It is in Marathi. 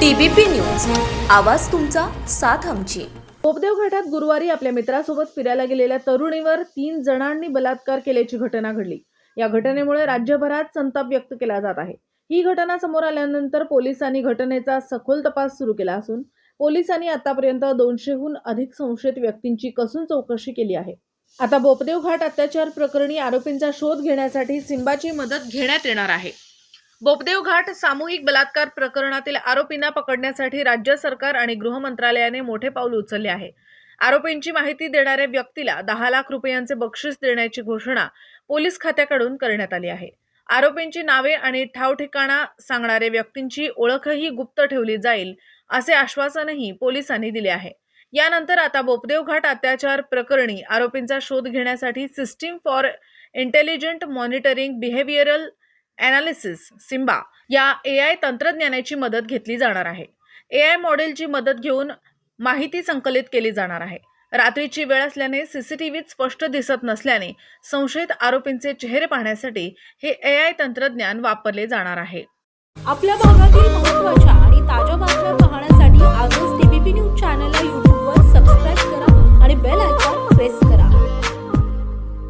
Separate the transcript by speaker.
Speaker 1: TBP news. आवाज तुमचा साथ आमची.
Speaker 2: पोपदेव घाटात गुरुवारी आपल्या मित्रासोबत फिरायला गेलेल्या तरुणीवर तीन जणांनी बलात्कार केल्याची घटना घडली. या घटनेमुळे राज्यभरात संताप व्यक्त केला जात आहे. ही घटना समोर आल्यानंतर पोलिसांनी घटनेचा सखोल तपास सुरू केला असून पोलिसांनी आतापर्यंत दोनशेहून अधिक संशयित व्यक्तींची कसून चौकशी केली आहे. आता बोपदेव घाट अत्याचार प्रकरणी आरोपींचा शोध घेण्यासाठी सिंबाची मदत घेण्यात येणार आहे. बोपदेव घाट सामूहिक बलात्कार प्रकरणातील आरोपींना पकडण्यासाठी राज्य सरकार आणि गृह मंत्रालयाने मोठे पाऊल उचलले आहे. आरोपींची माहिती देणाऱ्या व्यक्तीला दहा लाख रुपयांचे बक्षीस देण्याची घोषणा पोलीस खात्याकडून करण्यात आली आहे. आरोपींची नावे आणि ठाव ठिकाणा सांगणाऱ्या व्यक्तींची ओळखही गुप्त ठेवली जाईल असे आश्वासनही पोलिसांनी दिले आहे. यानंतर आता बोपदेव घाट अत्याचार प्रकरणी आरोपींचा शोध घेण्यासाठी system for intelligent monitoring behavioural analysis SIMBA या ए आय तंत्रज्ञानाची मदत घेतली जाणार आहे. ए आय मॉडेलची मदत घेऊन माहिती संकलित केली जाणार आहे. रात्रीची वेळ असल्याने सीसीटीव्हीत स्पष्ट दिसत नसल्याने संशयित आरोपींचे चेहरे पाहण्यासाठी हे ए आय तंत्रज्ञान वापरले जाणार आहे.
Speaker 3: आपल्या भागातील महत्त्वाच्या